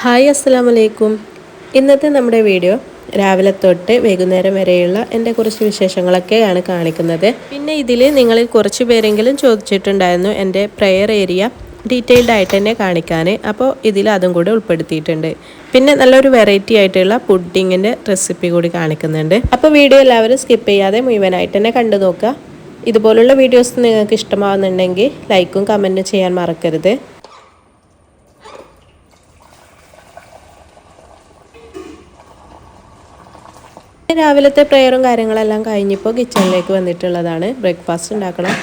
Hi അസ്സലാം അലൈക്കും ഇന്നത്തെ നമ്മുടെ വീഡിയോ രാവിലെ തൊട്ട് വൈകുന്നേരം വരെയുള്ള എന്റെ കുറച്ച് വിശേഷങ്ങളൊക്കെയാണ് കാണിക്കുന്നത്. പിന്നെ ഇതിൽ നിങ്ങളിൽ കുറച്ച് പേരെങ്കിലും ചോദിച്ചിട്ടുണ്ടായിരുന്നു എന്റെ പ്രെയർ ഏരിയ ഡീറ്റെയിൽഡ് ആയിട്ട് തന്നെ കാണിക്കാൻ. അപ്പോൾ ഇതിൽ അതും കൂടെ ഉൾപ്പെടുത്തിയിട്ടുണ്ട്. പിന്നെ നല്ലൊരു വെറൈറ്റി ആയിട്ടുള്ള പുഡിങ്ങിന്റെ റെസിപ്പി കൂടി കാണിക്കുന്നുണ്ട്. അപ്പോൾ വീഡിയോ എല്ലാവരും സ്കിപ്പ് ചെയ്യാതെ മുഴുവനായിട്ട് തന്നെ കണ്ടു നോക്കുക. ഇതുപോലുള്ള വീഡിയോസ് നിങ്ങൾക്ക് ഇഷ്ടമാവുന്നുണ്ടെങ്കിൽ ലൈക്കും കമന്റും ചെയ്യാൻ മറക്കരുത്. രാവിലത്തെ പ്രെയറും കാര്യങ്ങളെല്ലാം കഴിഞ്ഞിപ്പോൾ കിച്ചണിലേക്ക് വന്നിട്ടുള്ളതാണ് ബ്രേക്ക്ഫാസ്റ്റ് ഉണ്ടാക്കണം.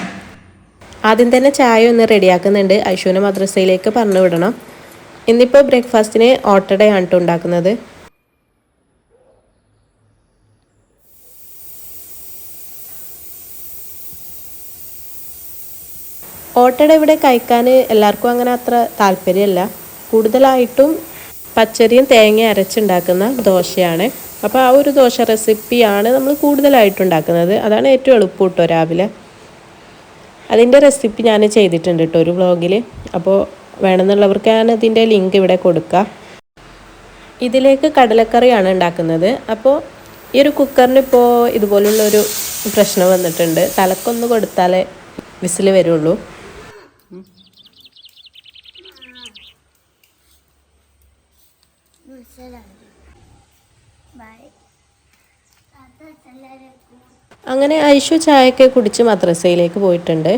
ആദ്യം തന്നെ ചായ ഒന്ന് റെഡിയാക്കുന്നുണ്ട്. ഐശുവിനെ മദ്രസയിലേക്ക് പറഞ്ഞു വിടണം. ഇന്നിപ്പോൾ ബ്രേക്ക്ഫാസ്റ്റിന് ഓട്ടടയാണ് കേട്ടോ ഉണ്ടാക്കുന്നത്. ഓട്ടട ഇവിടെ കഴിക്കാൻ എല്ലാവർക്കും അങ്ങനെ അത്ര താല്പര്യമല്ല. കൂടുതലായിട്ടും പച്ചരിയും തേങ്ങയും അരച്ചുണ്ടാക്കുന്ന ദോശയാണ്. അപ്പോൾ ആ ഒരു ദോശ റെസിപ്പിയാണ് നമ്മൾ കൂടുതലായിട്ട് ഉണ്ടാക്കുന്നത് അതാണ് ഏറ്റവും എളുപ്പം കേട്ടോ രാവിലെ. അതിന്റെ റെസിപ്പി ഞാൻ ചെയ്തിട്ടുണ്ട് കേട്ടോ ഒരു വ്ളോഗിൽ അപ്പോൾ വേണമെന്നുള്ളവർക്ക് ഞാൻ ഇതിന്റെ ലിങ്ക് ഇവിടെ കൊടുക്കാം. ഇതിലേക്ക് കടലക്കറിയാണ് ഉണ്ടാക്കുന്നത്. അപ്പോൾ ഈ ഒരു കുക്കറിന് ഇപ്പോൾ ഇതുപോലുള്ളൊരു പ്രശ്നം വന്നിട്ടുണ്ട്. തലക്കൊന്ന് കൊടുത്താലേ വിസിൽ വരുള്ളൂ. അങ്ങനെ ഐഷു ചായയൊക്കെ കുടിച്ച് മദ്രസയിലേക്ക് പോയിട്ടുണ്ട്.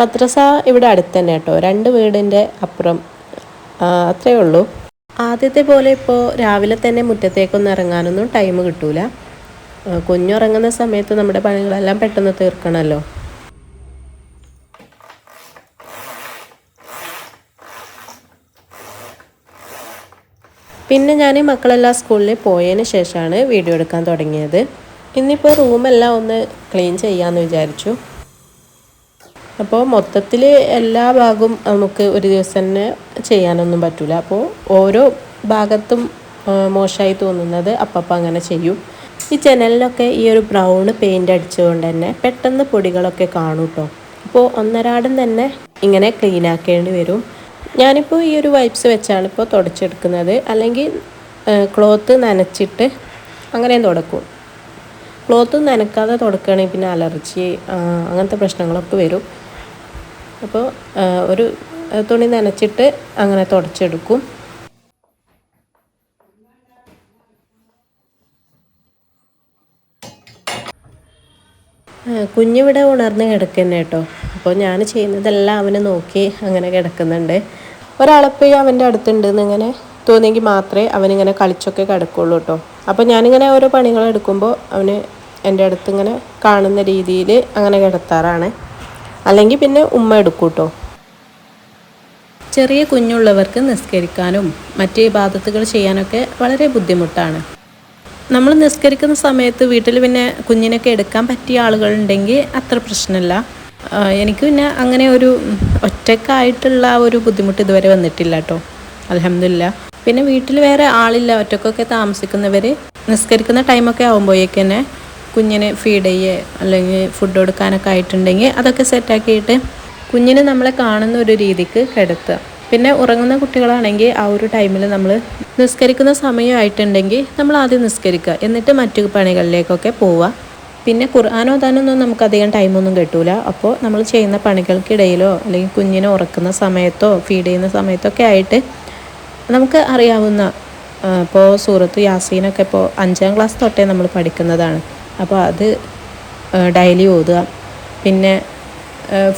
മദ്രസ ഇവിടെ അടുത്ത് തന്നെ കേട്ടോ. രണ്ട് വീടിന്റെ അപ്പുറം. അത്രയേ ഉള്ളൂ. ആദ്യത്തെ പോലെ ഇപ്പോൾ രാവിലെ തന്നെ മുറ്റത്തേക്കൊന്നും ഇറങ്ങാനൊന്നും ടൈം കിട്ടൂല. കുഞ്ഞുറങ്ങുന്ന സമയത്ത് നമ്മുടെ പണികളെല്ലാം പെട്ടെന്ന് തീർക്കണമല്ലോ. പിന്നെ ഞാൻ മക്കളെല്ലാം സ്കൂളിൽ പോയതിന് ശേഷമാണ് വീഡിയോ എടുക്കാൻ തുടങ്ങിയത്. ഇന്നിപ്പോൾ റൂമെല്ലാം ഒന്ന് ക്ലീൻ ചെയ്യാമെന്ന് വിചാരിച്ചു. അപ്പോൾ മൊത്തത്തിൽ എല്ലാ ഭാഗവും നമുക്ക് ഒരു ദിവസം തന്നെ ചെയ്യാനൊന്നും പറ്റില്ല അപ്പോൾ ഓരോ ഭാഗത്തും മോശമായി തോന്നുന്നത് അപ്പപ്പം അങ്ങനെ ചെയ്യും. ഈ ജനലിലൊക്കെ ഈ ഒരു ബ്രൗൺ പെയിന്റ് അടിച്ചുകൊണ്ട് തന്നെ പെട്ടെന്ന് പൊടികളൊക്കെ കാണും കേട്ടോ അപ്പോൾ ഒന്നരാടം തന്നെ ഇങ്ങനെ ക്ലീൻ ആക്കേണ്ടി വരും. ഞാനിപ്പോൾ ഈ ഒരു വൈപ്സ് വെച്ചാണ് ഇപ്പോൾ തുടച്ചെടുക്കുന്നത്. അല്ലെങ്കിൽ ക്ലോത്ത് നനച്ചിട്ട് അങ്ങനെയും തുടക്കും. ക്ലോത്ത് നനക്കാതെ തുടക്കുകയാണെങ്കിൽ പിന്നെ അലർജി അങ്ങനത്തെ പ്രശ്നങ്ങളൊക്കെ വരും. അപ്പോൾ ഒരു തുണി നനച്ചിട്ട് അങ്ങനെ തുടച്ചെടുക്കും. കുഞ്ഞിവിടെ ഉണർന്ന് കിടക്കുന്നേ കേട്ടോ. അപ്പോൾ ഞാൻ ചെയ്യുന്നതെല്ലാം അവനെ നോക്കി അങ്ങനെ കിടക്കുന്നുണ്ട്. ഒരാളെപ്പോയി അവന്റെ അടുത്തുണ്ട് ഇങ്ങനെ തോന്നിയെങ്കിൽ മാത്രമേ അവനിങ്ങനെ കളിച്ചൊക്കെ കിടക്കുള്ളൂ കേട്ടോ. അപ്പോൾ ഞാനിങ്ങനെ ഓരോ പണികൾ എടുക്കുമ്പോൾ അവന് എന്റെ അടുത്ത് ഇങ്ങനെ കാണുന്ന രീതിയിൽ അങ്ങനെ കിടത്താറാണ്. അല്ലെങ്കിൽ പിന്നെ ഉമ്മ എടുക്കും കേട്ടോ ചെറിയ കുഞ്ഞുള്ളവർക്ക് നിസ്കരിക്കാനും മറ്റ് ബാധത്തുകൾ ചെയ്യാനൊക്കെ വളരെ ബുദ്ധിമുട്ടാണ്. നമ്മൾ നിസ്കരിക്കുന്ന സമയത്ത് വീട്ടിൽ പിന്നെ കുഞ്ഞിനൊക്കെ എടുക്കാൻ പറ്റിയ ആളുകളുണ്ടെങ്കിൽ അത്ര പ്രശ്നമില്ല. എനിക്ക് പിന്നെ അങ്ങനെ ഒരു ഒറ്റക്കായിട്ടുള്ള ഒരു ബുദ്ധിമുട്ട് ഇതുവരെ വന്നിട്ടില്ല കേട്ടോ അലഹമില്ല പിന്നെ വീട്ടിൽ വേറെ ആളില്ല. ഒറ്റക്കൊക്കെ താമസിക്കുന്നവർ നിസ്കരിക്കുന്ന ടൈമൊക്കെ ആകുമ്പോഴേക്ക് തന്നെ കുഞ്ഞിന് ഫീഡ് ചെയ്യേ അല്ലെങ്കിൽ ഫുഡ് കൊടുക്കാനൊക്കെ ആയിട്ടുണ്ടെങ്കിൽ അതൊക്കെ സെറ്റാക്കിയിട്ട് കുഞ്ഞിന് നമ്മളെ കാണുന്ന ഒരു രീതിക്ക് കിടത്തുക പിന്നെ ഉറങ്ങുന്ന കുട്ടികളാണെങ്കിൽ ആ ഒരു ടൈമിൽ നമ്മൾ നിസ്കരിക്കുന്ന സമയമായിട്ടുണ്ടെങ്കിൽ നമ്മൾ ആദ്യം നിസ്കരിക്കുക. എന്നിട്ട് മറ്റു പണികളിലേക്കൊക്കെ പോവുക. പിന്നെ ഖുർആാനോ താനൊന്നും നമുക്ക് അധികം ടൈമൊന്നും കിട്ടൂല. അപ്പോൾ നമ്മൾ ചെയ്യുന്ന പണികൾക്കിടയിലോ അല്ലെങ്കിൽ കുഞ്ഞിനെ ഉറക്കുന്ന സമയത്തോ ഫീഡ് ചെയ്യുന്ന സമയത്തൊക്കെ ആയിട്ട് നമുക്ക് അറിയാവുന്ന ഇപ്പോൾ സൂറത്ത് യാസീനൊക്കെ ഇപ്പോൾ അഞ്ചാം ക്ലാസ് തൊട്ടേ നമ്മൾ പഠിക്കുന്നതാണ്. അപ്പോൾ അത് ഡെയിലി ഓതുക. പിന്നെ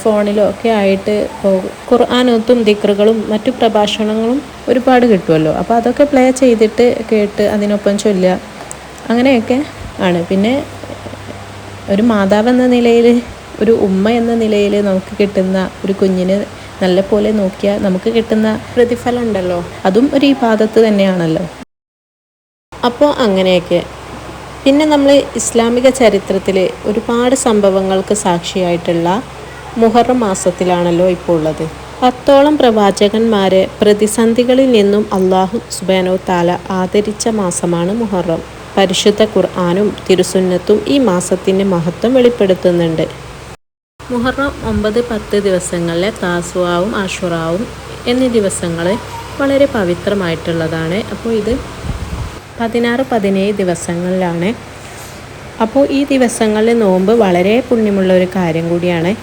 ഫോണിലോ ഒക്കെ ആയിട്ട് ഇപ്പോൾ ഖുർആാനത്തും ദിക്റുകളും മറ്റു പ്രഭാഷണങ്ങളും ഒരുപാട് കിട്ടുമല്ലോ അപ്പോൾ അതൊക്കെ പ്ലേ ചെയ്തിട്ട് കേട്ട് അതിനൊപ്പം ചൊല്ലുക. അങ്ങനെയൊക്കെ ആണ്. പിന്നെ ഒരു മാതാവ് എന്ന നിലയിൽ ഒരു ഉമ്മ എന്ന നിലയിൽ നമുക്ക് കിട്ടുന്ന ഒരു കുഞ്ഞിന് നല്ല പോലെ നോക്കിയാൽ നമുക്ക് കിട്ടുന്ന പ്രതിഫലം ഉണ്ടല്ലോ അതും ഒരു ഈ പാദത്ത് തന്നെയാണല്ലോ. അപ്പോൾ അങ്ങനെയൊക്കെ. പിന്നെ നമ്മൾ ഇസ്ലാമിക ചരിത്രത്തിൽ ഒരുപാട് സംഭവങ്ങൾക്ക് സാക്ഷിയായിട്ടുള്ള മുഹറം മാസത്തിലാണല്ലോ ഇപ്പോൾ ഉള്ളത്. പത്തോളം പ്രവാചകന്മാരെ പ്രതിസന്ധികളിൽ നിന്നും അള്ളാഹു സുബാനോ താല ആദരിച്ച മാസമാണ് മുഹറം. പരിശുദ്ധ ഖുർആാനും തിരുസുന്നത്തും ഈ മാസത്തിന്റെ മഹത്വം വെളിപ്പെടുത്തുന്നുണ്ട്. മുഹറം ഒമ്പത് പത്ത് ദിവസങ്ങളിലെ താസുവാവും ആഷുറാവും എന്നീ ദിവസങ്ങൾ വളരെ പവിത്രമായിട്ടുള്ളതാണ്. അപ്പോൾ ഇത് പതിനാറ് പതിനേഴ് ദിവസങ്ങളിലാണ്. അപ്പോൾ ഈ ദിവസങ്ങളിൽ നോമ്പ് വളരെ പുണ്യമുള്ള ഒരു കാര്യം കൂടിയാണ്.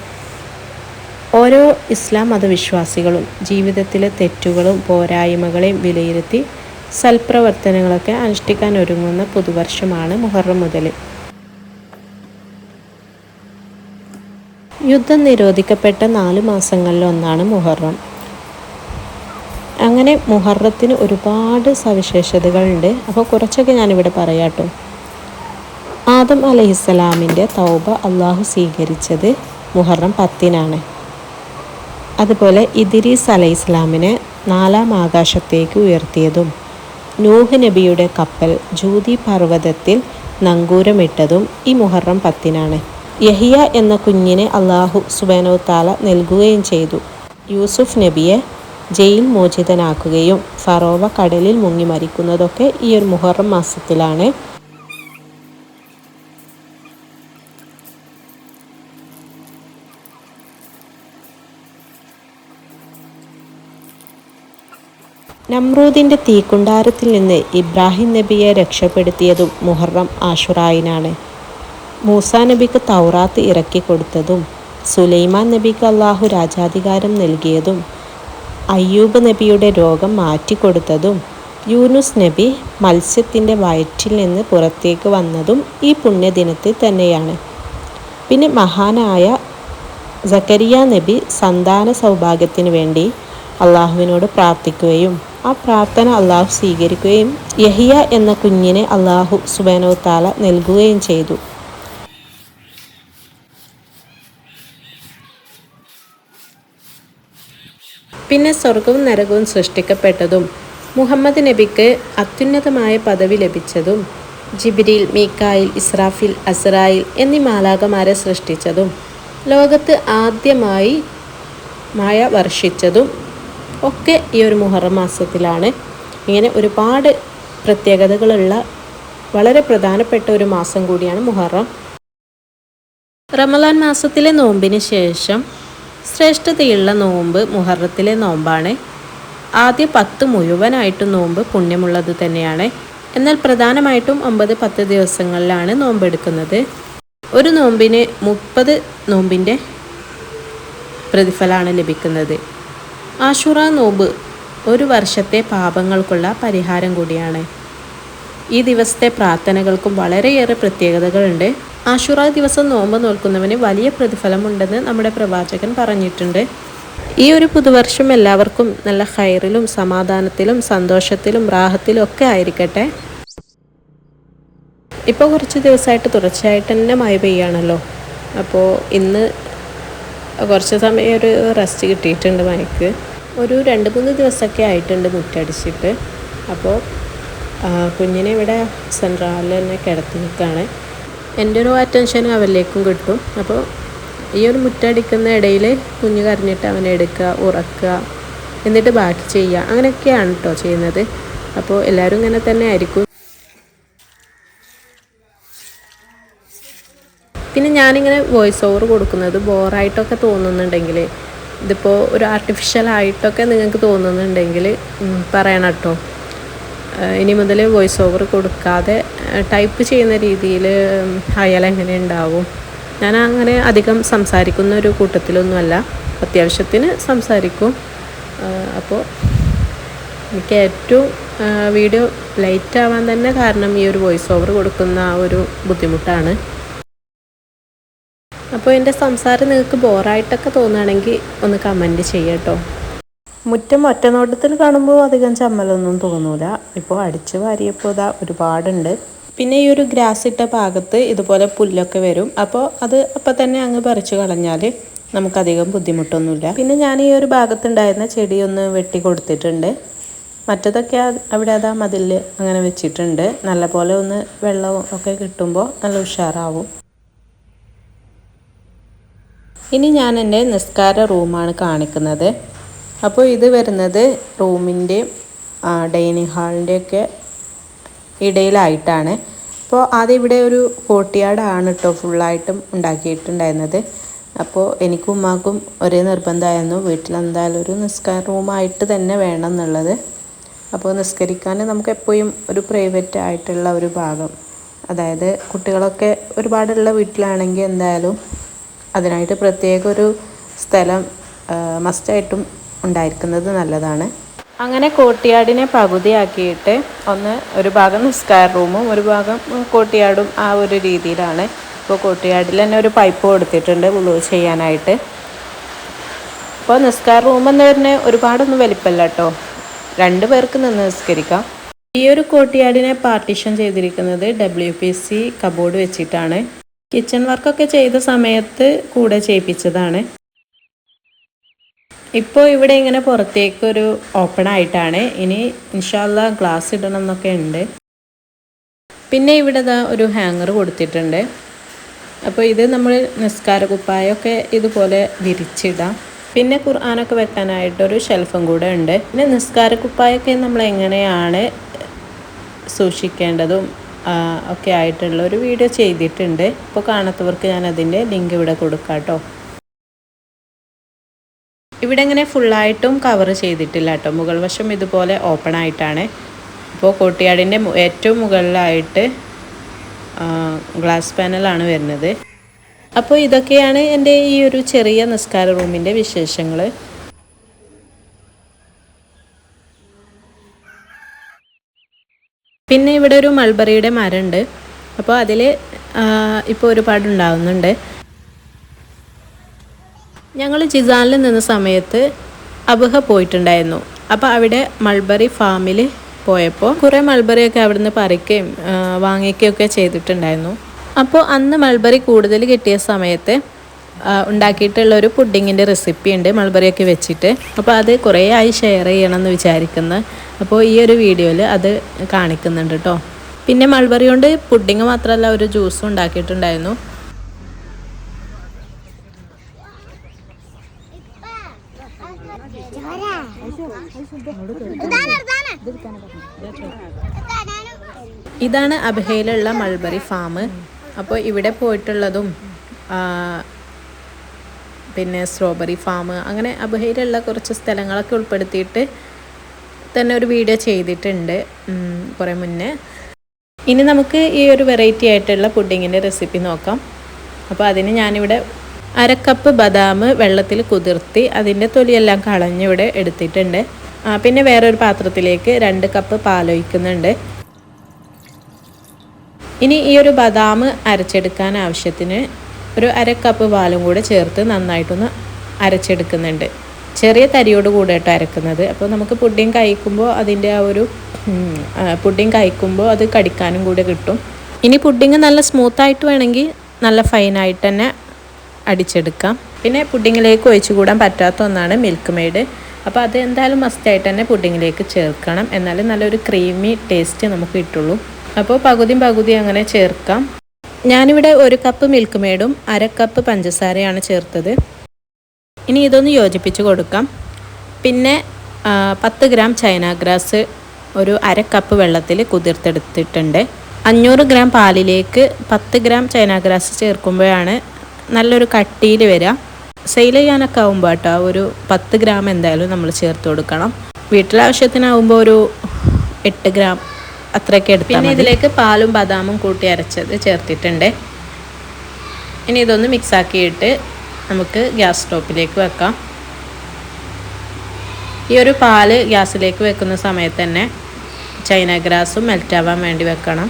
ഓരോ ഇസ്ലാം മതവിശ്വാസികളും ജീവിതത്തിലെ തെറ്റുകളും പോരായ്മകളെയും വിലയിരുത്തി സൽപ്രവർത്തനങ്ങളൊക്കെ അനുഷ്ഠിക്കാൻ ഒരുങ്ങുന്ന പുതുവർഷമാണ് മുഹറം മുതൽ യുദ്ധം നിരോധിക്കപ്പെട്ട നാല് മാസങ്ങളിലൊന്നാണ് മുഹറം. അങ്ങനെ മുഹറത്തിന് ഒരുപാട് സവിശേഷതകളുണ്ട്. അപ്പോൾ കുറച്ചൊക്കെ ഞാനിവിടെ പറയാട്ടോ. ആദം അലഹിസ്സലാമിന്റെ തൗബ അള്ളാഹു സ്വീകരിച്ചത് മുഹറം പത്തിനാണ്. അതുപോലെ ഇദിരീസ് അലൈഹി ഇസ്ലാമിനെ നാലാം ആകാശത്തേക്ക് ഉയർത്തിയതും നൂഹ് നബിയുടെ കപ്പൽ ജൂതി പർവതത്തിൽ നങ്കൂരമിട്ടതും ഈ മുഹറം പത്തിനാണ്. യഹിയ എന്ന കുഞ്ഞിനെ അള്ളാഹു താല നൽകുകയും ചെയ്തു. യൂസുഫ് നബിയെ ജയിൽ മോചിതനാക്കുകയും ഫറോവ കടലിൽ മുങ്ങി മരിക്കുന്നതൊക്കെ ഈ ഒരു മുഹറം മാസത്തിലാണ്. നമ്രൂദിന്റെ തീക്കുണ്ടാരത്തിൽ നിന്ന് ഇബ്രാഹിം നബിയെ രക്ഷപ്പെടുത്തിയതും മുഹറം ആഷുറായിനാണ്. മൂസാ നബിക്ക് തൗറാത്ത് ഇറക്കി കൊടുത്തതും സുലൈമാൻ നബിക്ക് അള്ളാഹു രാജാധികാരം നൽകിയതും അയ്യൂബ് നബിയുടെ രോഗം മാറ്റിക്കൊടുത്തതും യൂനുസ് നബി മത്സ്യത്തിന്റെ വയറ്റിൽ നിന്ന് പുറത്തേക്ക് വന്നതും ഈ പുണ്യദിനത്തിൽ തന്നെയാണ്. പിന്നെ മഹാനായ സക്കരിയ നബി സന്താന സൗഭാഗ്യത്തിന് വേണ്ടി അള്ളാഹുവിനോട് പ്രാർത്ഥിക്കുകയും ആ പ്രാർത്ഥന അള്ളാഹു സ്വീകരിക്കുകയും യഹിയ എന്ന കുഞ്ഞിനെ അള്ളാഹു സുബാനോ താല നൽകുകയും ചെയ്തു. പിന്നെ സ്വർഗവും നരകവും സൃഷ്ടിക്കപ്പെട്ടതും മുഹമ്മദ് നബിക്ക് അത്യുന്നതമായ പദവി ലഭിച്ചതും ജിബിരിൽ മീക്കായിൽ ഇസ്രാഫിൽ അസ്രായിൽ എന്നീ മാലാകമാരെ സൃഷ്ടിച്ചതും ലോകത്ത് ആദ്യമായി മായ വർഷിച്ചതും ഒക്കെ ഈ ഒരു മുഹറം മാസത്തിലാണ്. ഇങ്ങനെ ഒരുപാട് പ്രത്യേകതകളുള്ള വളരെ പ്രധാനപ്പെട്ട ഒരു മാസം കൂടിയാണ് മുഹറം. റമലാൻ മാസത്തിലെ നോമ്പിന് ശേഷം ശ്രേഷ്ഠതയുള്ള നോമ്പ് മുഹറത്തിലെ നോമ്പാണ്. ആദ്യ പത്ത് മുഴുവനായിട്ടും നോമ്പ് പുണ്യമുള്ളത് തന്നെയാണ്. എന്നാൽ പ്രധാനമായിട്ടും ഒമ്പത് പത്ത് ദിവസങ്ങളിലാണ് നോമ്പെടുക്കുന്നത് ഒരു നോമ്പിന് മുപ്പത് നോമ്പിന്റെ പ്രതിഫലമാണ് ലഭിക്കുന്നത്. ആഷുറ നോമ്പ് ഒരു വർഷത്തെ പാപങ്ങൾക്കുള്ള പരിഹാരം കൂടിയാണ്. ഈ ദിവസത്തെ പ്രാർത്ഥനകൾക്കും വളരെയേറെ പ്രത്യേകതകളുണ്ട്. ആഷുറ ദിവസം നോമ്പ് നോൽക്കുന്നവന് വലിയ പ്രതിഫലമുണ്ടെന്ന് നമ്മുടെ പ്രവാചകൻ പറഞ്ഞിട്ടുണ്ട്. ഈ ഒരു പുതുവർഷം എല്ലാവർക്കും നല്ല ഹൈറിലും സമാധാനത്തിലും സന്തോഷത്തിലും റാഹത്തിലും ഒക്കെ ആയിരിക്കട്ടെ. ഇപ്പോൾ കുറച്ച് ദിവസമായിട്ട് തുടർച്ചയായിട്ട് തന്നെ മഴ പെയ്യാണല്ലോ. അപ്പോൾ ഇന്ന് കുറച്ച് സമയം ഒരു റെസ്റ്റ് കിട്ടിയിട്ടുണ്ട് മഴയ്ക്ക്. ഒരു രണ്ട് മൂന്ന് ദിവസമൊക്കെ ആയിട്ടുണ്ട് മുറ്റടിച്ചിട്ട്. അപ്പോൾ കുഞ്ഞിനെ ഇവിടെ സെൻട്രലിൽ തന്നെ കിടത്തി നിൽക്കുകയാണ്. എന്റെ ഒരു അറ്റൻഷൻ അവരിലേക്കും കിട്ടും. അപ്പോൾ ഈ ഒരു മുറ്റടിക്കുന്ന ഇടയിൽ കുഞ്ഞ് കരഞ്ഞിട്ട് അവനെ എടുക്കുക ഉറക്കുക എന്നിട്ട് ബാക്കി ചെയ്യുക. അങ്ങനെയൊക്കെയാണ് കേട്ടോ ചെയ്യുന്നത്. അപ്പോൾ എല്ലാവരും ഇങ്ങനെ തന്നെ ആയിരിക്കും. പിന്നെ ഞാനിങ്ങനെ വോയിസ് ഓവർ കൊടുക്കുന്നത് ബോറായിട്ടൊക്കെ തോന്നുന്നുണ്ടെങ്കിൽ ഇതിപ്പോൾ ഒരു ആർട്ടിഫിഷ്യൽ ആയിട്ടൊക്കെ നിങ്ങൾക്ക് തോന്നുന്നുണ്ടെങ്കിൽ പറയണം കേട്ടോ ഇനി മുതൽ വോയിസ് ഓവർ കൊടുക്കാതെ ടൈപ്പ് ചെയ്യുന്ന രീതിയിൽ അയാൾ എങ്ങനെ ഉണ്ടാവും? ഞാൻ അങ്ങനെ അധികം സംസാരിക്കുന്ന ഒരു കൂട്ടത്തിലൊന്നുമല്ല. അത്യാവശ്യത്തിന് സംസാരിക്കും. അപ്പോൾ എനിക്ക് ഏറ്റവും വീഡിയോ ലൈറ്റ് ആവാൻ തന്നെ കാരണം ഈ ഒരു വോയിസ് ഓവർ കൊടുക്കുന്ന ഒരു ബുദ്ധിമുട്ടാണ്. അപ്പോൾ എന്റെ സംസാരം നിങ്ങൾക്ക് ബോറായിട്ടൊക്കെ തോന്നുകയാണെങ്കിൽ ഒന്ന് കമന്റ് ചെയ്യട്ടോ. മുറ്റം ഒറ്റനോട്ടത്തിൽ കാണുമ്പോൾ അധികം ചമ്മലൊന്നും തോന്നൂല. ഇപ്പോൾ അടിച്ചു വാരിയപ്പോൾ ഇതാ ഒരുപാടുണ്ട്. പിന്നെ ഈ ഒരു ഗ്രാസ് ഇട്ട ഭാഗത്ത് ഇതുപോലെ പുല്ലൊക്കെ വരും. അപ്പോൾ അത് അപ്പം തന്നെ അങ്ങ് പറിച്ചു കളഞ്ഞാൽ നമുക്കധികം ബുദ്ധിമുട്ടൊന്നുമില്ല. പിന്നെ ഞാൻ ഈ ഒരു ഭാഗത്തുണ്ടായിരുന്ന ചെടിയൊന്ന് വെട്ടി കൊടുത്തിട്ടുണ്ട്. മറ്റതൊക്കെ അവിടെ അതാ മതിൽ അങ്ങനെ വെച്ചിട്ടുണ്ട്. നല്ലപോലെ ഒന്ന് വെള്ളവും ഒക്കെ കിട്ടുമ്പോൾ നല്ല ഉഷാറാവും. ഇനി ഞാൻ എന്റെ നിസ്കാര റൂമാണ് കാണിക്കുന്നത്. അപ്പോൾ ഇത് വരുന്നത് റൂമിന്റെയും ഡൈനിങ് ഹാളിന്റെയൊക്കെ ഇടയിലായിട്ടാണ്. അപ്പോൾ ആദ്യം ഇവിടെ ഒരു കോട്ടിയാടാണ് കേട്ടോ ഫുള്ളായിട്ടും ഉണ്ടാക്കിയിട്ടുണ്ടായിരുന്നത്. അപ്പോൾ എനിക്കും ഉമ്മാക്കും ഒരേ നിർബന്ധമായിരുന്നു. വീട്ടിൽ എന്തായാലും ഒരു നിസ്കാര റൂമായിട്ട് തന്നെ വേണം എന്നുള്ളത് അപ്പോൾ നിസ്കരിക്കാൻ നമുക്ക് എപ്പോഴും ഒരു പ്രൈവറ്റ് ആയിട്ടുള്ള ഒരു ഭാഗം. അതായത് കുട്ടികളൊക്കെ ഒരുപാടുള്ള വീട്ടിലാണെങ്കിൽ എന്തായാലും അതിനായിട്ട് പ്രത്യേക ഒരു സ്ഥലം മസ്റ്റായിട്ടും ഉണ്ടായിരിക്കുന്നത് നല്ലതാണ്. അങ്ങനെ കോട്ടിയാടിനെ പകുതിയാക്കിയിട്ട് ഒന്ന് ഒരു ഭാഗം നിസ്കാർ റൂമും ഒരു ഭാഗം കോട്ടിയാടും ആ ഒരു രീതിയിലാണ്. ഇപ്പോൾ കോട്ടിയാടിൽ തന്നെ ഒരു പൈപ്പ് കൊടുത്തിട്ടുണ്ട് ഉള്ളു ചെയ്യാനായിട്ട്. അപ്പോൾ നിസ്കാര റൂം എന്ന് പറഞ്ഞാൽ ഒരുപാടൊന്നും വലിപ്പമല്ല കേട്ടോ രണ്ട് പേർക്ക് നിന്ന് നിസ്കരിക്കാം. ഈ ഒരു കോട്ടിയാടിനെ പാർട്ടീഷൻ ചെയ്തിരിക്കുന്നത് ഡബ്ല്യു പി സി കബോർഡ് വെച്ചിട്ടാണ്. കിച്ചൺ വർക്കൊക്കെ ചെയ്ത സമയത്ത് കൂടെ ചെയ്യിപ്പിച്ചതാണ്. ഇപ്പോൾ ഇവിടെ ഇങ്ങനെ പുറത്തേക്കൊരു ഓപ്പൺ ആയിട്ടാണ്. ഇനി ഇൻഷാല്ല ഗ്ലാസ് ഇടണം എന്നൊക്കെ ഉണ്ട്. പിന്നെ ഇവിടെ ഇതാ ഒരു ഹാങ്ങർ കൊടുത്തിട്ടുണ്ട്. അപ്പോൾ ഇത് നമ്മൾ നിസ്കാര കുപ്പായൊക്കെ ഇതുപോലെ വിരിച്ചിടാം. പിന്നെ ഖുർആാനൊക്കെ വെക്കാനായിട്ടൊരു ഷെൽഫും കൂടെ ഉണ്ട്. പിന്നെ നിസ്കാര കുപ്പായൊക്കെ നമ്മൾ എങ്ങനെയാണ് സൂക്ഷിക്കേണ്ടതും ഒക്കെ ആയിട്ടുള്ള ഒരു വീഡിയോ ചെയ്തിട്ടുണ്ട്. ഇപ്പോൾ കാണാത്തവർക്ക് ഞാൻ അതിന്റെ ലിങ്ക് ഇവിടെ കൊടുക്കാം കേട്ടോ ഇവിടെ ഇങ്ങനെ ഫുള്ളായിട്ടും കവർ ചെയ്തിട്ടില്ല കേട്ടോ. മുകൾ വശം ഇതുപോലെ ഓപ്പൺ ആയിട്ടാണ്. ഇപ്പോൾ കോട്ടിയാടിന്റെ ഏറ്റവും മുകളിലായിട്ട് ഗ്ലാസ് പാനലാണ് വരുന്നത്. അപ്പോൾ ഇതൊക്കെയാണ് എന്റെ ഈ ഒരു ചെറിയ നിസ്കാര റൂമിന്റെ വിശേഷങ്ങൾ പിന്നെ ഇവിടെ ഒരു മൾബറിയുടെ മരമുണ്ട്. അപ്പോൾ അതിൽ ഇപ്പോൾ ഒരുപാട് ഉണ്ടാവുന്നുണ്ട്. ഞങ്ങൾ ജിസാനിൽ നിന്ന സമയത്ത് അബുഹ പോയിട്ടുണ്ടായിരുന്നു. അപ്പോൾ അവിടെ മൾബറി ഫാമിൽ പോയപ്പോൾ കുറേ മൾബറിയൊക്കെ അവിടുന്ന് പറിക്കുകയും വാങ്ങിക്കുകയൊക്കെ ചെയ്തിട്ടുണ്ടായിരുന്നു. അപ്പോൾ അന്ന് മൾബറി കൂടുതൽ കിട്ടിയ സമയത്ത് ഉണ്ടാക്കിയിട്ടുള്ള ഒരു പുഡിങ്ങിന്റെ റെസിപ്പി ഉണ്ട് മൾബറിയൊക്കെ വെച്ചിട്ട്. അപ്പോൾ അത് കുറേ ആയി ഷെയർ ചെയ്യണം എന്ന് വിചാരിക്കുന്നു. അപ്പോൾ ഈ ഒരു വീഡിയോയിൽ അത് കാണിക്കുന്നുണ്ട് കേട്ടോ പിന്നെ മൾബറി കൊണ്ട് പുഡിങ് മാത്രമല്ല ഒരു ജ്യൂസും ഉണ്ടാക്കിയിട്ടുണ്ടായിരുന്നു. ഇതാണ് അബഹയിലുള്ള മൾബറി ഫാം. അപ്പോൾ ഇവിടെ പോയിട്ടുള്ളതും പിന്നെ സ്ട്രോബെറി ഫാം അങ്ങനെ അബഹയിലുള്ള കുറച്ച് സ്ഥലങ്ങളൊക്കെ ഉൾപ്പെടുത്തിയിട്ട് തന്നെ ഒരു വീഡിയോ ചെയ്തിട്ടുണ്ട് കുറേ മുന്നേ. ഇനി നമുക്ക് ഈ ഒരു വെറൈറ്റി ആയിട്ടുള്ള പുഡിങ്ങിന്റെ റെസിപ്പി നോക്കാം. അപ്പോൾ അതിന് ഞാനിവിടെ അരക്കപ്പ് ബദാം വെള്ളത്തിൽ കുതിർത്തി അതിന്റെ തൊലിയെല്ലാം കളഞ്ഞിവിടെ എടുത്തിട്ടുണ്ട്. പിന്നെ വേറൊരു പാത്രത്തിലേക്ക് രണ്ട് കപ്പ് പാലൊഴിക്കുന്നുണ്ട് ഇനി ഈ ഒരു ബദാം അരച്ചെടുക്കാൻ ആവശ്യത്തിന് ഒരു അര കപ്പ് പാലും കൂടെ ചേർത്ത് നന്നായിട്ടൊന്ന് അരച്ചെടുക്കുന്നുണ്ട്. ചെറിയ തരിയോട് കൂടെ കേട്ടോ അരക്കുന്നത്. അപ്പോൾ നമുക്ക് പുഡിങ് കഴിക്കുമ്പോൾ അതിന്റെ ആ ഒരു പുഡിങ് കഴിക്കുമ്പോൾ അത് കടിക്കാനും കൂടെ കിട്ടും. ഇനി പുഡിങ് നല്ല സ്മൂത്തായിട്ട് വേണമെങ്കിൽ നല്ല ഫൈനായിട്ട് തന്നെ അടിച്ചെടുക്കാം. പിന്നെ പുഡിങ്ങിലേക്ക് ഒഴിച്ചു കൂടാൻ പറ്റാത്ത ഒന്നാണ് മിൽക്ക് മെയ്ഡ് അപ്പോൾ അത് എന്തായാലും മസ്റ്റായിട്ട് തന്നെ പുഡിങ്ങിലേക്ക് ചേർക്കണം. എന്നാലും നല്ലൊരു ക്രീമി ടേസ്റ്റ് നമുക്ക് കിട്ടുള്ളൂ. അപ്പോൾ പകുതിയും പകുതിയും അങ്ങനെ ചേർക്കാം. ഞാനിവിടെ ഒരു കപ്പ് മിൽക്ക് മേഡും അര കപ്പ് പഞ്ചസാരയാണ് ചേർത്തത്. ഇനി ഇതൊന്ന് യോജിപ്പിച്ച് കൊടുക്കാം. പിന്നെ പത്ത് ഗ്രാം ചൈന ഗ്രാസ് ഒരു അര കപ്പ് വെള്ളത്തിൽ കുതിർത്തെടുത്തിട്ടുണ്ട്. അഞ്ഞൂറ് ഗ്രാം പാലിലേക്ക് പത്ത് ഗ്രാം ചൈന ഗ്രാസ് ചേർക്കുമ്പോഴാണ് നല്ലൊരു കട്ടിയിൽ വരിക. സെയിൽ ചെയ്യാനൊക്കെ ആകുമ്പോൾ കേട്ടോ ഒരു പത്ത് ഗ്രാം എന്തായാലും നമ്മൾ ചേർത്ത് കൊടുക്കണം. വീട്ടിലാവശ്യത്തിനാവുമ്പോൾ ഒരു എട്ട് ഗ്രാം അത്രയൊക്കെ എടുത്ത് പിന്നെ ഇതിലേക്ക് പാലും ബദാമും കൂട്ടി അരച്ചത് ചേർത്തിട്ടുണ്ട്. ഇനി ഇതൊന്ന് മിക്സാക്കിയിട്ട് നമുക്ക് ഗ്യാസ് സ്റ്റോപ്പിലേക്ക് വെക്കാം. ഈ ഒരു പാൽ ഗ്യാസിലേക്ക് വെക്കുന്ന സമയത്ത് തന്നെ ചൈന ഗ്രാസും മെൽറ്റാവാൻ വേണ്ടി വെക്കണം.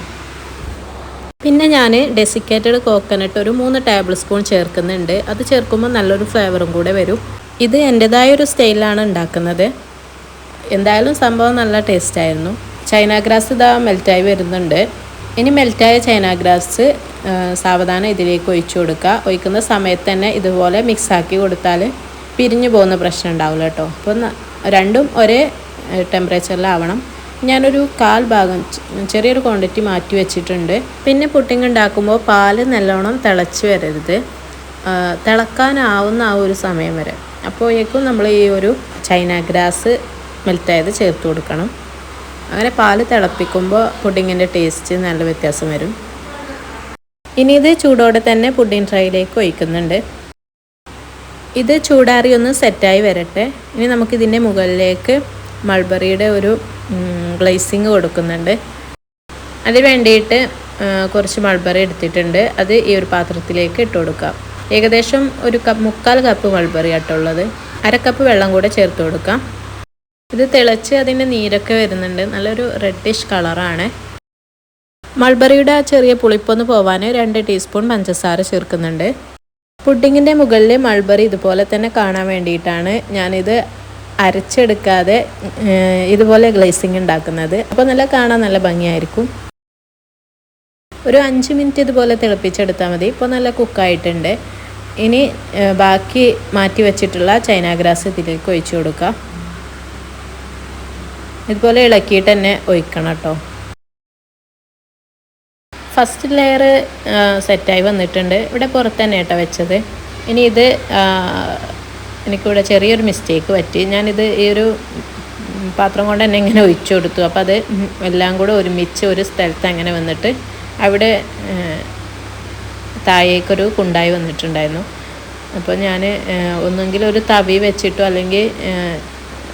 പിന്നെ ഞാൻ ഡെസിക്കേറ്റഡ് കോക്കനട്ട് ഒരു മൂന്ന് ടേബിൾ സ്പൂൺ ചേർക്കുന്നുണ്ട്. അത് ചേർക്കുമ്പോൾ നല്ലൊരു ഫ്ലേവറും കൂടെ വരും. ഇത് എന്റെതായ ഒരു സ്റ്റൈലാണ് ഉണ്ടാക്കുന്നത്. എന്തായാലും സംഭവം നല്ല ടേസ്റ്റായിരുന്നു ചൈന ഗ്രാസ് ഇതാ മെൽറ്റായി വരുന്നുണ്ട്. ഇനി മെൽറ്റായ ചൈന ഗ്രാസ് സാവധാനം ഇതിലേക്ക് ഒഴിച്ചു കൊടുക്കുക. ഒഴിക്കുന്ന സമയത്ത് തന്നെ ഇതുപോലെ മിക്സാക്കി കൊടുത്താൽ പിരിഞ്ഞു പോകുന്ന പ്രശ്നം ഉണ്ടാവില്ല കേട്ടോ. അപ്പോൾ രണ്ടും ഒരേ ടെമ്പറേച്ചറിലാവണം ഞാനൊരു കാൽ ഭാഗം ചെറിയൊരു ക്വാണ്ടിറ്റി മാറ്റി വെച്ചിട്ടുണ്ട്. പിന്നെ പുട്ടിങ് ഉണ്ടാക്കുമ്പോൾ പാൽ നല്ലോണം തിളച്ച് വരരുത്. തിളക്കാനാവുന്ന ആ ഒരു സമയം വരെ. അപ്പോഴേക്കും നമ്മൾ ഈ ഒരു ചൈന ഗ്രാസ് മെൽറ്റായത് ചേർത്ത് കൊടുക്കണം. അങ്ങനെ പാൽ തിളപ്പിക്കുമ്പോൾ പുഡിങ്ങിന്റെ ടേസ്റ്റ് നല്ല വ്യത്യാസം വരും. ഇനി ഇത് ചൂടോടെ തന്നെ പുഡിങ് ട്രൈയിലേക്ക് ഒഴിക്കുന്നുണ്ട്. ഇത് ചൂടാറി ഒന്ന് സെറ്റായി വരട്ടെ. ഇനി നമുക്കിതിന്റെ മുകളിലേക്ക് മൾബറിയുടെ ഒരു ഗ്ലേസിങ് കൊടുക്കുന്നുണ്ട്. അതിന് വേണ്ടിയിട്ട് കുറച്ച് മൾബറി എടുത്തിട്ടുണ്ട്. അത് ഈ ഒരു പാത്രത്തിലേക്ക് ഇട്ട് കൊടുക്കാം ഏകദേശം ഒരു കപ്പ് മുക്കാൽ കപ്പ് മൾബറി ആട്ടുള്ളത് അര കപ്പ് വെള്ളം കൂടെ ചേർത്ത് കൊടുക്കാം. ഇത് തിളച്ച് അതിന്റെ നീരൊക്കെ വരുന്നുണ്ട്. നല്ലൊരു റെഡിഷ് കളറാണ് മൾബറിയുടെ ആ ചെറിയ പുളിപ്പൊന്ന് പോവാൻ രണ്ട് ടീസ്പൂൺ പഞ്ചസാര ചേർക്കുന്നുണ്ട്. പുഡിങ്ങിന്റെ മുകളിൽ മൾബറി ഇതുപോലെ തന്നെ കാണാൻ വേണ്ടിയിട്ടാണ് ഞാനിത് അരച്ചെടുക്കാതെ ഇതുപോലെ ഗ്ലേസിങ് ഉണ്ടാക്കുന്നത്. അപ്പോൾ നല്ല കാണാൻ നല്ല ഭംഗിയായിരിക്കും. ഒരു അഞ്ച് മിനിറ്റ് ഇതുപോലെ തിളപ്പിച്ചെടുത്താൽ മതി. ഇപ്പോൾ നല്ല കുക്കായിട്ടുണ്ട് ഇനി ബാക്കി മാറ്റി വെച്ചിട്ടുള്ള ചൈന ഗ്രാസ് ഇതിലേക്ക് ഒഴിച്ചു കൊടുക്കുക ഇതുപോലെ ഇളക്കിയിട്ട് തന്നെ ഒഴിക്കണം കേട്ടോ. ഫസ്റ്റ് ലെയർ സെറ്റായി വന്നിട്ടുണ്ട്. ഇവിടെ പുറത്ത് തന്നെ കേട്ടോ വെച്ചത്. ഇനി ഇത് എനിക്കിവിടെ ചെറിയൊരു മിസ്റ്റേക്ക് പറ്റി. ഞാനിത് ഈ ഒരു പാത്രം കൊണ്ട് തന്നെ ഇങ്ങനെ ഒഴിച്ചു കൊടുത്തു. അപ്പോൾ അത് എല്ലാം കൂടെ ഒരുമിച്ച് ഒരു സ്ഥലത്ത് അങ്ങനെ വന്നിട്ട് അവിടെ താഴേക്കൊരു കുണ്ടായി വന്നിട്ടുണ്ടായിരുന്നു. അപ്പോൾ ഞാൻ ഒന്നെങ്കിൽ ഒരു തവി വെച്ചിട്ടോ അല്ലെങ്കിൽ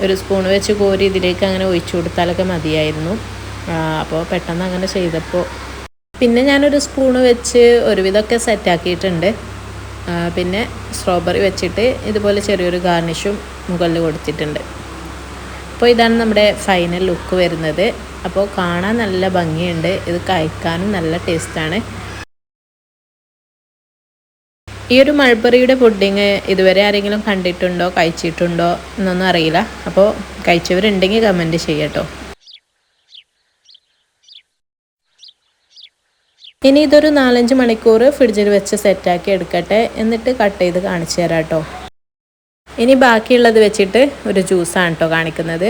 ഒരു സ്പൂൺ വെച്ച് കോരി ഇതിലേക്ക് അങ്ങനെ ഒഴിച്ചു കൊടുത്താലൊക്കെ മതിയായിരുന്നു. അപ്പോൾ പെട്ടെന്ന് അങ്ങനെ ചെയ്തപ്പോൾ പിന്നെ ഞാനൊരു സ്പൂണ് വെച്ച് ഒരുവിധമൊക്കെ സെറ്റാക്കിയിട്ടുണ്ട് പിന്നെ സ്ട്രോബെറി വെച്ചിട്ട് ഇതുപോലെ ചെറിയൊരു ഗാർണിഷും മുകളിൽ കൊടുത്തിട്ടുണ്ട്. അപ്പോൾ ഇതാണ് നമ്മുടെ ഫൈനൽ ലുക്ക് വരുന്നത്. അപ്പോൾ കാണാൻ നല്ല ഭംഗിയുണ്ട്. ഇത് കഴിക്കാനും നല്ല ടേസ്റ്റാണ് ഈ ഒരു മൾബറിയുടെ പുഡിങ് ഇതുവരെ ആരെങ്കിലും കണ്ടിട്ടുണ്ടോ കഴിച്ചിട്ടുണ്ടോ എന്നൊന്നും അറിയില്ല. അപ്പോൾ കഴിച്ചവരുണ്ടെങ്കിൽ കമന്റ് ചെയ്യട്ടോ. ഇനി ഇതൊരു നാലഞ്ച് മണിക്കൂർ ഫ്രിഡ്ജിൽ വെച്ച് സെറ്റാക്കി എടുക്കട്ടെ. എന്നിട്ട് കട്ട് ചെയ്ത് കാണിച്ചു തരാം കേട്ടോ ഇനി ബാക്കിയുള്ളത് വെച്ചിട്ട് ഒരു ജ്യൂസാണ് കേട്ടോ കാണിക്കുന്നത്.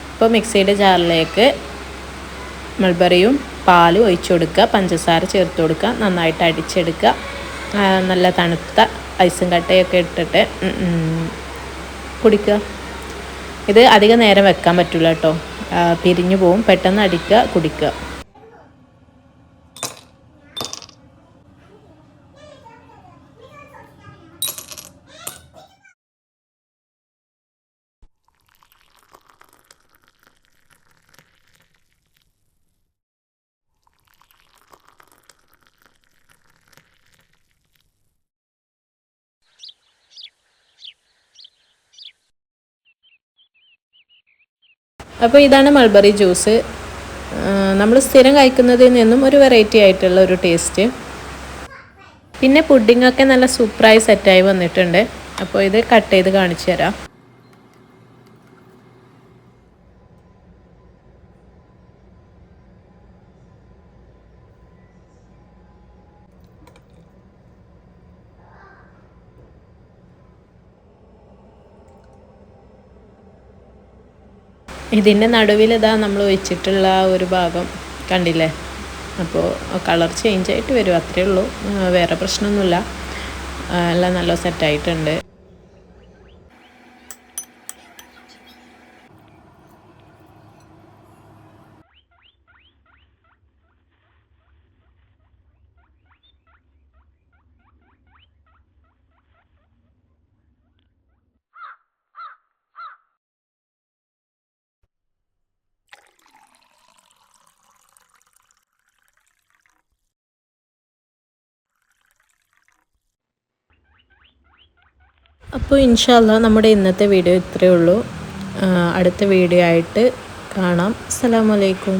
ഇപ്പോൾ മിക്സിയുടെ ജാറിലേക്ക് മൾബറിയും പാലും ഒഴിച്ചു കൊടുക്കുക. പഞ്ചസാര ചേർത്ത് കൊടുക്കുക. നന്നായിട്ട് അടിച്ചെടുക്കുക. നല്ല തണുത്ത ഐസും കട്ടയൊക്കെ ഇട്ടിട്ട് കുടിക്കുക. ഇത് അധികം നേരം വെക്കാൻ പറ്റില്ല കേട്ടോ. പിരിഞ്ഞു പോവും. പെട്ടെന്ന് അടിക്കുക കുടിക്കുക. അപ്പോൾ ഇതാണ് മൾബറി ജ്യൂസ് നമ്മൾ സ്ഥിരം കഴിക്കുന്നതിൽ നിന്നും ഒരു വെറൈറ്റി ആയിട്ടുള്ള ഒരു ടേസ്റ്റ് പിന്നെ പുഡിങ്ങൊക്കെ നല്ല സൂപ്പറായി സെറ്റായി വന്നിട്ടുണ്ട്. അപ്പോൾ ഇത് കട്ട് ചെയ്ത് കാണിച്ചു തരാം. ഇതിന്റെ നടുവിൽ ഇതാ നമ്മൾ വെച്ചിട്ടുള്ള ഒരു ഭാഗം കണ്ടില്ലേ? അപ്പോൾ കളർ ചേഞ്ച് ആയിട്ട് വരും. അത്രയേ ഉള്ളൂ. വേറെ പ്രശ്നമൊന്നുമില്ല. എല്ലാം നല്ല സെറ്റായിട്ടുണ്ട് അപ്പോൾ ഇൻഷാല്ല നമ്മുടെ ഇന്നത്തെ വീഡിയോ ഇത്രയേ ഉള്ളൂ. അടുത്ത വീഡിയോ ആയിട്ട് കാണാം. അസ്സാം വലൈക്കും